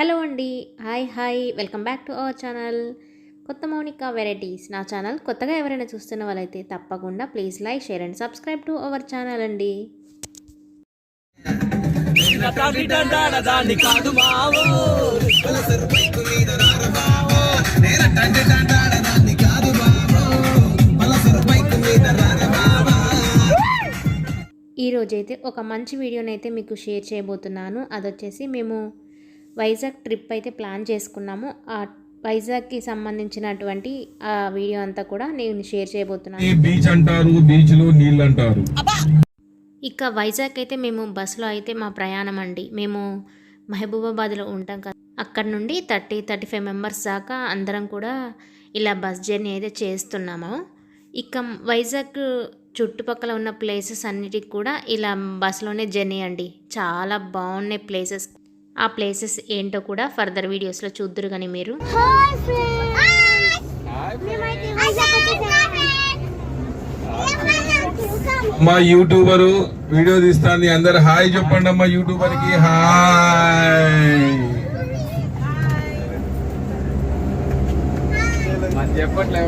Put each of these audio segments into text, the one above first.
Hello అండి. Hi hi. Welcome back to our channel. కొత్త Mounika varieties. నా ఛానల్ కొత్తగా ఎవరైనా చూస్తున్న వాళ్ళైతే తప్పకుండా please like share and subscribe to our channel అండి. ఈరోజైతే ఒక మంచి వీడియోనైతే మీకు షేర్ చేయబోతున్నాను. అదొచ్చేసి మేము వైజాగ్ ట్రిప్ అయితే ప్లాన్ చేసుకున్నాము. ఆ వైజాగ్కి సంబంధించినటువంటి ఆ వీడియో అంతా కూడా నేను షేర్ చేయబోతున్నాను. బీచ్ అంటారు? బీచ్లో నీళ్ళు అంటారు. ఇక వైజాగ్ అయితే మేము బస్సులో అయితే మా ప్రయాణం అండి. మేము మహబూబాబాద్లో ఉంటాం కదా. అక్కడ నుండి థర్టీ థర్టీ ఫైవ్ మెంబర్స్ దాకా అందరం కూడా ఇలా బస్ జర్నీ అయితే చేస్తున్నాము. ఇక వైజాగ్ చుట్టుపక్కల ఉన్న ప్లేసెస్ అన్నిటికి కూడా ఇలా బస్సులోనే జర్నీ అండి. చాలా బాగున్నాయి ప్లేసెస్ ఆ ప్లేసెస్ ఏంటో కూడా ఫర్దర్ వీడియోస్లో చూద్దురు కానీ మీరు. మా యూట్యూబరు వీడియో తీస్తాంది. అందరు హాయ్ చెప్పండి అమ్మా యూట్యూబర్కి హాయ్ చెప్పట్లే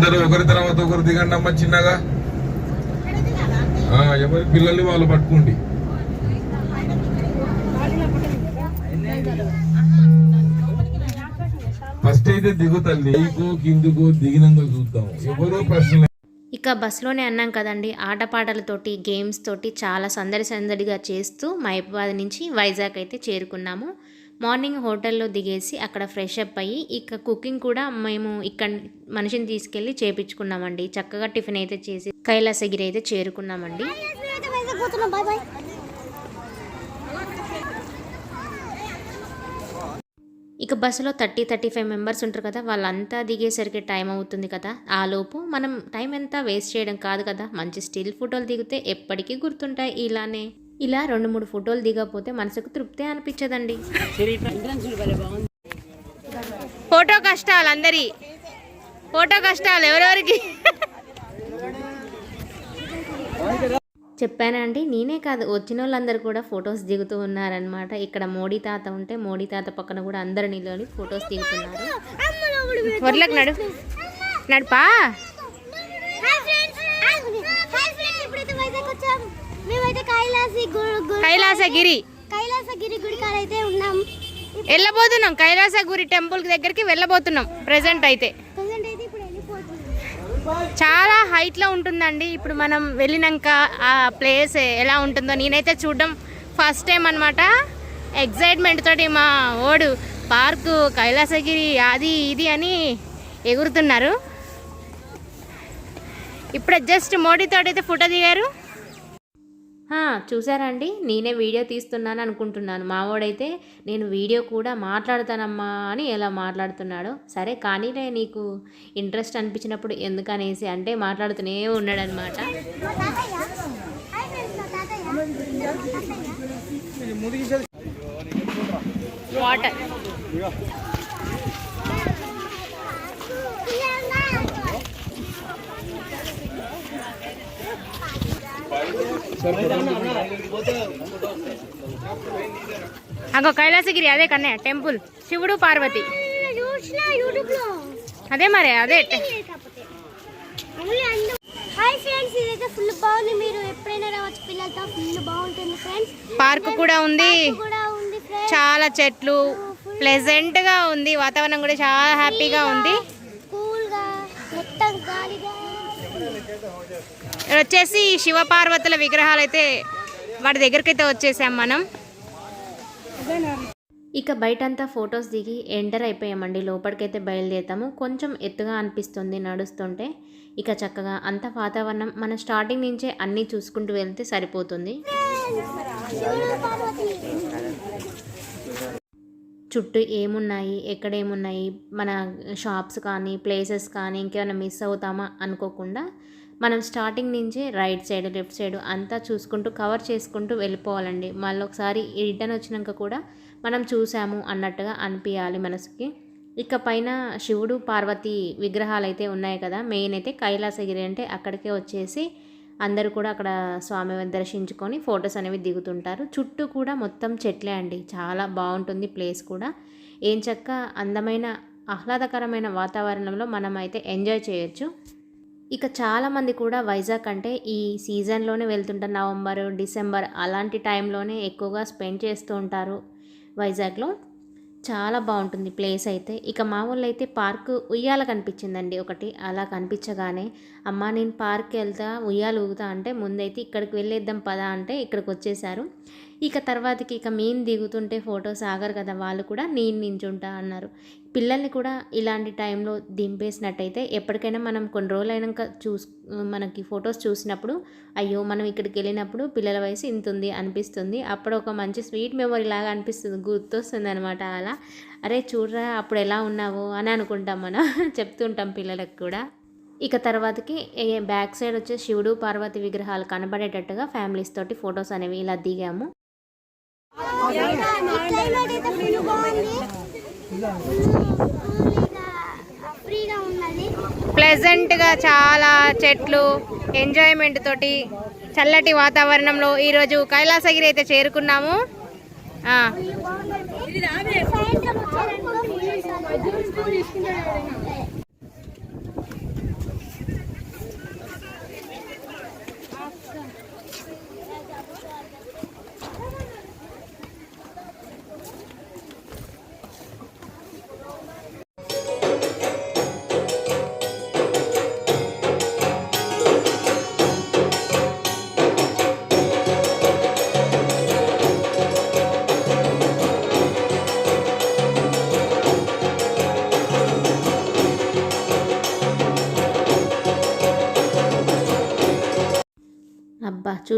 అందరూ ఒకరి తర్వాత ఒకరు దిగండి అమ్మ చిన్నగా. ఎవరి పిల్లల్ని వాళ్ళు పట్టుకోండి. ఫస్ట్ అయితే దిగు తల్లి పైకో కిందికో దిగినంగా చూద్దాం. ఎవరో ప్రశ్న ఇక బస్సులోనే అన్నాం కదండి ఆటపాటలతోటి గేమ్స్ తోటి చాలా సందడి సందడిగా చేస్తూ మహబూబాద్ నుంచి వైజాగ్ అయితే చేరుకున్నాము. మార్నింగ్ హోటల్లో దిగేసి అక్కడ ఫ్రెష్ అప్ అయ్యి ఇక కుకింగ్ కూడా మేము ఇక్కడ మనిషిని తీసుకెళ్ళి చేపించుకున్నామండి. చక్కగా టిఫిన్ అయితే చేసి కైలాసగిరి అయితే చేరుకున్నామండి. ఇక బస్సులో థర్టీ థర్టీ ఫైవ్ మెంబర్స్ ఉంటారు కదా వాళ్ళంతా దిగేసరికి టైం అవుతుంది కదా. ఆ లోపు మనం టైం ఎంత వేస్ట్ చేయడం కాదు కదా. మంచి స్టిల్ ఫోటోలు దిగితే ఎప్పటికీ గుర్తుంటాయి ఇలానే. ఇలా రెండు మూడు ఫోటోలు దిగకపోతే మనసుకు తృప్తే అనిపించదండి. ఫోటో కష్టాలు అందరి. ఫోటో కష్టాలు ఎవరెవరికి? చెప్పానండి నేనే కాదు వచ్చిన వాళ్ళందరూ కూడా ఫొటోస్ దిగుతూ ఉన్నారనమాట ఇక్కడ మోడీ తాత ఉంటే మోడీ తాత పక్కన కూడా అందరు నిలబడి ఫొటోస్ దిగుతున్నారు. నడుపా హాయ్ ఫ్రెండ్స్ హాయ్ ఫ్రెండ్స్ ఇప్పుడైతే వైజాగ్ వచ్చాము కైలాసి కైలాసగిరి కైలాసగిరి. గుడి అయితే ఉన్నాం. వెళ్ళబోతున్నాం. కైలాసగిరి టెంపుల్ దగ్గరికి వెళ్ళబోతున్నాం. ప్రెసెంట్ అయితే. చాలా హైట్లో ఉంటుందండి. ఇప్పుడు మనం వెళ్ళినాక ఆ ప్లేస్ ఎలా ఉంటుందో నేనైతే చూడడం ఫస్ట్ టైం అనమాట ఎగ్జైట్మెంట్ తోటి మా ఓడు పార్కు కైలాసగిరి అది ఇది అని ఎగురుతున్నారు. ఇప్పుడే జస్ట్ మోడీతో అయితే ఫోటో దిగారు. హా, చూసారా అండి నేనే వీడియో తీస్తున్నాను అనుకుంటున్నాను. మావోడైతే నేను వీడియో కూడా మాట్లాడతానమ్మా అని ఎలా మాట్లాడుతున్నాడు. సరే కానీలే నీకు ఇంట్రెస్ట్ అనిపించినప్పుడు ఎందుకనేసి అంటే మాట్లాడుతూనే ఉన్నాడు అనమాట మా తాతయ్య హాయ్ ఫ్రెండ్స్ మా తాతయ్య వాటర్. అగో కైలాసగిరి అదే కన్నయ్య టెంపుల్. శివుడు పార్వతి. అదే మరి అదే. హాయ్ ఫ్రెండ్స్ ఇదైతే ఫుల్ బాగుంది. మీరు ఎప్పుడైనా రావచ్చు పిల్లలతో ఫుల్ బాగుంటుంది ఫ్రెండ్స్ పార్క్ కూడా ఉంది. చాలా చెట్లు. ప్లెజెంట్గా ఉంది. వాతావరణం కూడా చాలా హ్యాపీగా ఉంది. కూల్గా మొత్తం గాలిగా. వచ్చేసి శివపార్వతుల విగ్రహాలు అయితే వాటి దగ్గరికి అయితే వచ్చేసాం మనం. ఇక బయటంతా ఫొటోస్ దిగి ఎంటర్ అయిపోయామండి. లోపలికైతే బయలుదేరుతాము. కొంచెం ఎత్తుగా అనిపిస్తుంది నడుస్తుంటే. ఇక చక్కగా అంత వాతావరణం మన స్టార్టింగ్ నుంచే అన్నీ చూసుకుంటూ వెళ్తే సరిపోతుంది. చుట్టూ ఏమున్నాయి? ఎక్కడ ఏమున్నాయి మన షాప్స్ కానీ ప్లేసెస్ కానీ ఇంకేమైనా మిస్ అవుతామా అనుకోకుండా మనం స్టార్టింగ్ నుంచి రైట్ సైడ్ లెఫ్ట్ సైడ్ అంతా చూసుకుంటూ కవర్ చేసుకుంటూ వెళ్ళిపోవాలండి. మళ్ళీ ఒకసారి రిటర్న్ వచ్చినాక కూడా మనం చూసాము అన్నట్టుగా అనిపించాలి మనసుకి. ఇక పైన శివుడు పార్వతి విగ్రహాలు అయితే ఉన్నాయి కదా. మెయిన్ అయితే కైలాసగిరి అంటే అక్కడికే వచ్చేసి అందరూ కూడా అక్కడ స్వామి దర్శించుకొని ఫొటోస్ అనేవి దిగుతుంటారు. చుట్టూ కూడా మొత్తం చెట్లే అండి. చాలా బాగుంటుంది ప్లేస్ కూడా. ఏం చక్క అందమైన ఆహ్లాదకరమైన వాతావరణంలో మనం అయితే ఎంజాయ్ చేయొచ్చు. ఇక చాలామంది కూడా వైజాగ్ అంటే ఈ సీజన్లోనే వెళ్తుంటారు. నవంబర్ డిసెంబర్ అలాంటి టైంలోనే ఎక్కువగా స్పెండ్ చేస్తూ ఉంటారు వైజాగ్లో. చాలా బాగుంటుంది ప్లేస్ అయితే. ఇక మా ఊళ్ళో అయితే పార్క్ ఉయ్యాల కనిపించిందండి ఒకటి. అలా కనిపించగానే అమ్మ నేను పార్క్కి వెళ్తా ఉయ్యాలు ఊగుతా అంటే ముందైతే ఇక్కడికి వెళ్ళేద్దాం పదా అంటే ఇక్కడికి వచ్చేసారు. ఇక తర్వాతకి ఇక మేము దిగుతుంటే ఫొటోస్ ఆగరు కదా వాళ్ళు కూడా నేను నించుంటా అన్నారు. పిల్లల్ని కూడా ఇలాంటి టైంలో దింపేసినట్టయితే ఎప్పటికైనా మనం కొన్ని రోజులు అయినాక చూస్ మనకి ఫొటోస్ చూసినప్పుడు అయ్యో మనం ఇక్కడికి వెళ్ళినప్పుడు పిల్లల వయసు ఇంత ఉంది అనిపిస్తుంది. అప్పుడు ఒక మంచి స్వీట్ మెమొరీ లాగా అనిపిస్తుంది గుర్తొస్తుంది అనమాట అలా. అరే చూడరా అప్పుడు ఎలా ఉన్నావు అని అనుకుంటాం మనం చెప్తుంటాం పిల్లలకు కూడా. ఇక తర్వాతకి బ్యాక్ సైడ్ వచ్చే శివుడు పార్వతి విగ్రహాలు కనబడేటట్టుగా ఫ్యామిలీస్ తోటి ఫొటోస్ అనేవి ఇలా దిగాము క్లైమేట్ అయితే ఫుల్ బాగుంది ఫ్రీగా ఉన్నది ప్లెజెంట్గా చాలా చెట్లు ఎంజాయ్మెంట్ తోటి చల్లటి వాతావరణంలో ఈరోజు కైలాసగిరి అయితే చేరుకున్నాము.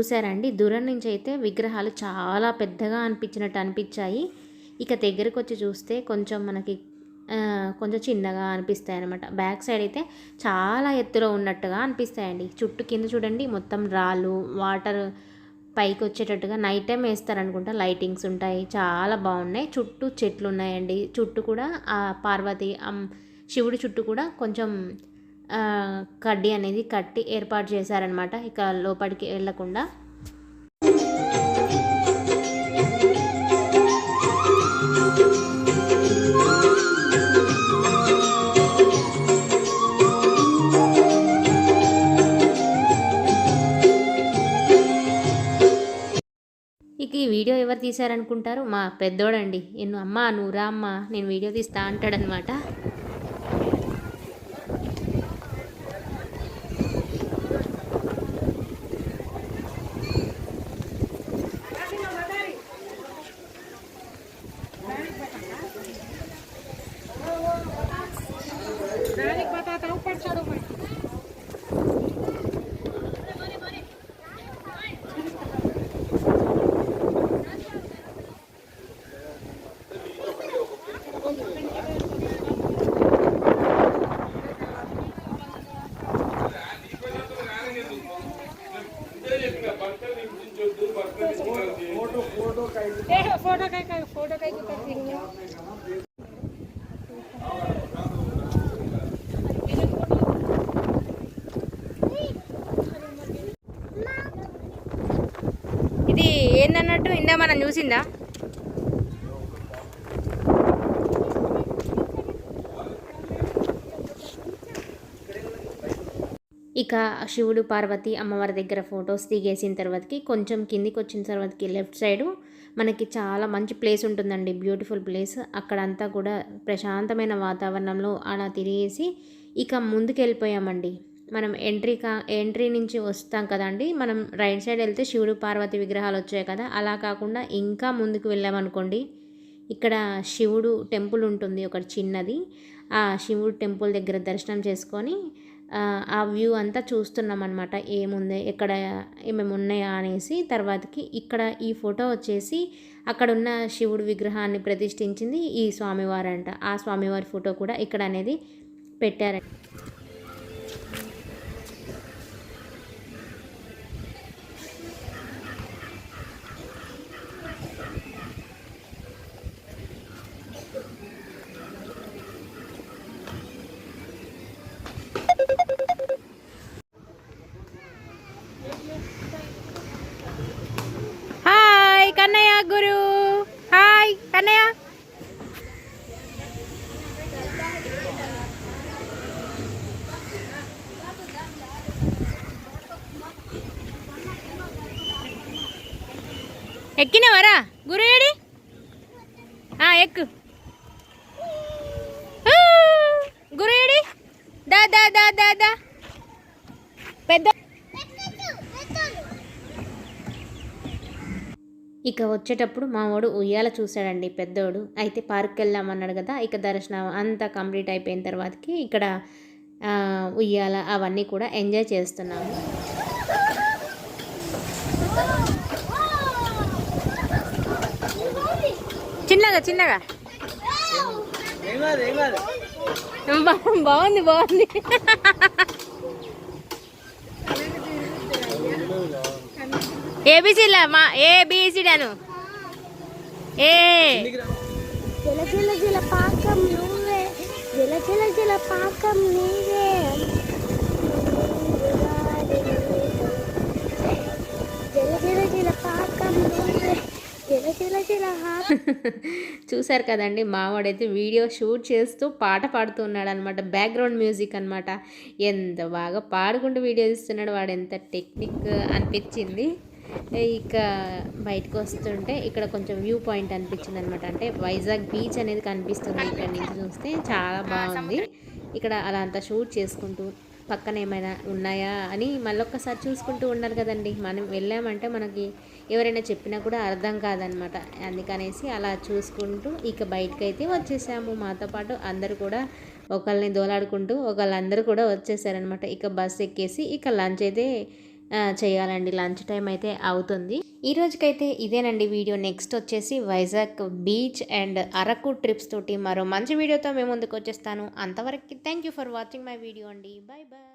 చూసారండి దూరం నుంచి అయితే విగ్రహాలు చాలా పెద్దగా అనిపించినట్టు అనిపించాయి. ఇక దగ్గరకు వచ్చి చూస్తే కొంచెం మనకి కొంచెం చిన్నగా అనిపిస్తాయి అనమాట బ్యాక్ సైడ్ అయితే చాలా ఎత్తులో ఉన్నట్టుగా అనిపిస్తాయండి. చుట్టూ కింద చూడండి మొత్తం రాళ్ళు వాటర్ పైకి వచ్చేటట్టుగా నైట్ టైం వేస్తారనుకుంటా లైటింగ్స్ ఉంటాయి. చాలా బాగున్నాయి. చుట్టూ చెట్లు ఉన్నాయండి చుట్టూ కూడా ఆ పార్వతి శివుడి చుట్టూ కూడా కొంచెం కడ్డీ అనేది కట్టి ఏర్పాటు చేశారనమాట ఇక లోపలికి వెళ్ళకుండా. ఇక ఈ వీడియో ఎవరు తీశారనుకుంటారు? మా పెద్దోడండి. ఎన్ను అమ్మ నువ్వురా అమ్మ నేను వీడియో తీస్తా అంటాడనమాట ఇది ఏందన్నట్టు ఇందా మనం చూసిందా? ఇక శివుడు పార్వతి అమ్మవారి దగ్గర ఫొటోస్ దిగేసిన తర్వాతకి కొంచెం కిందికి వచ్చిన తర్వాతకి లెఫ్ట్ సైడు మనకి చాలా మంచి ప్లేస్ ఉంటుందండి. Beautiful place. అక్కడంతా కూడా ప్రశాంతమైన వాతావరణంలో అలా తిరిగేసి ఇక ముందుకు వెళ్ళిపోయామండి మనం ఎంట్రీ కా ఎంట్రీ నుంచి వస్తాం కదండి. మనం రైట్ సైడ్ వెళ్తే శివుడు పార్వతి విగ్రహాలు వచ్చాయి కదా. అలా కాకుండా ఇంకా ముందుకు వెళ్ళామనుకోండి ఇక్కడ శివుడు టెంపుల్ ఉంటుంది ఒకటి చిన్నది. ఆ శివుడు టెంపుల్ దగ్గర దర్శనం చేసుకొని ఆ, వ్యూ అంతా చూస్తున్నాం అనమాట ఏముంది ఎక్కడ ఏమేమి ఉన్నాయా అనేసి. తర్వాతకి ఇక్కడ ఈ ఫోటో వచ్చేసి అక్కడ ఉన్న శివుడు విగ్రహాన్ని ప్రతిష్ఠించింది ఈ స్వామివారంట. ఆ స్వామివారి ఫోటో కూడా ఇక్కడ అనేది పెట్టారంట. ఎక్కినవరా? గురేడి ఎక్కు. గురేడి దా దా దా దా దా. పెద్ద ఇక వచ్చేటప్పుడు మా వాడు ఉయ్యాల చూశాడండి పెద్దోడు. అయితే పార్క్కి వెళ్దామన్నాడు కదా ఇక దర్శనం అంతా కంప్లీట్ అయిపోయిన తర్వాతకి ఇక్కడ ఉయ్యాల అవన్నీ కూడా ఎంజాయ్ చేస్తున్నాము. చిన్నగా చిన్నగా. బాగుంది బాగుంది. ఏబిసిలా మా ఏబిసిడి అను ఏ. జల జల జల పాకం నువ్వే. జల జల జల పాకం నీవే. చూసారు కదండి మావాడైతే వీడియో షూట్ చేస్తూ పాట పాడుతూ ఉన్నాడు అనమాట బ్యాక్గ్రౌండ్ మ్యూజిక్ అనమాట ఎంత బాగా పాడుకుంటూ వీడియో తీస్తున్నాడు వాడు ఎంత టెక్నిక్ అనిపించింది. ఇక బయటకు వస్తుంటే ఇక్కడ కొంచెం వ్యూ పాయింట్ అనిపించింది అనమాట అంటే వైజాగ్ బీచ్ అనేది కనిపిస్తుంది ఇక్కడ నుంచి చూస్తే చాలా బాగుంది. ఇక్కడ అలా అంతా షూట్ చేసుకుంటూ పక్కన ఏమైనా ఉన్నాయా అని మళ్ళొక్కసారి చూసుకుంటూ ఉన్నారు కదండి. మనం వెళ్ళామంటే మనకి ఎవరైనా చెప్పినా కూడా అర్థం కాదనమాట. అందుకనేసి అలా చూసుకుంటూ ఇక బయటకైతే వచ్చేసాము. మాతో పాటు అందరు కూడా ఒకళ్ళని దోలాడుకుంటూ ఒకళ్ళందరూ కూడా వచ్చేసారనమాట. ఇక బస్ ఎక్కేసి ఇక లంచ్ అయితే చేయాలండి. లంచ్ టైం అయితే అవుతుంది. ఈ రోజుకైతే ఇదేనండి వీడియో. నెక్స్ట్ వచ్చేసి Vizag beach and Araku trips తోటి మరో మంచి వీడియోతో మేము ముందుకు వచ్చేస్తాను. అంతవరకు thank you for watching my video అండి. Bye bye